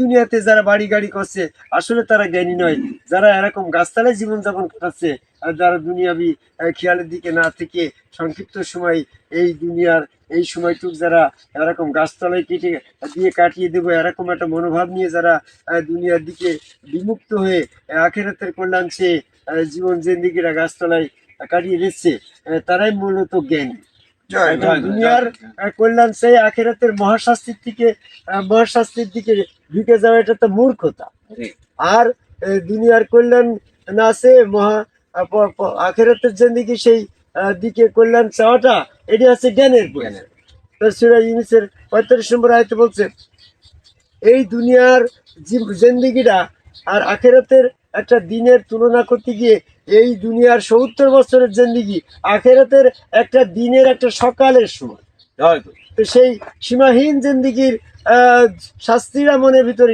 দুনিয়াতে যারা বাড়ি গাড়ি করছে, আসলে তারা জ্ঞানী নয়। যারা এরকম গাছতলায় জীবনযাপন কাটাচ্ছে আর যারা দুনিয়াবি খেয়ালের দিকে না থেকে সংক্ষিপ্ত সময় এই দুনিয়ার, এই সময়টুক যারা এরকম গাছতলায় কেটে, দিয়ে কাটিয়ে দেবো, এরকম একটা মনোভাব নিয়ে যারা দুনিয়ার দিকে বিমুক্ত হয়ে আখেরাতের কল্যাণ সে জীবন জেন্দিগিরা গাছতলায় কাটিয়ে দিচ্ছে তারাই মূলত জ্ঞানী। দুনিয়ার কল্যাণ সেই আখেরাতের মহাশাস্তির আহ, মহাশাস্তির দিকে ঢুকে যাওয়া এটা তো মূর্খতা। আর দুনিয়ার কল্যাণ না সে মহা আখেরাতের জিন্দিগি সেই দিকে কল্যাণ চাওয়াটা এটি হচ্ছে জ্ঞানের পরিচয় তো সুরা ইউনিসের পঁয়তাল্লিশ নম্বর আয়তে বলছে এই দুনিয়ার জিন্দিগিটা আর আখেরাতের একটা দিনের তুলনা করতে গিয়ে এই দুনিয়ার সত্তর বছরের জিন্দিগি আখেরাতের একটা দিনের একটা সকালের সময়। হয়তো তো সেই সীমাহীন জিন্দিগির আহ, শাস্তিরা মনের ভিতরে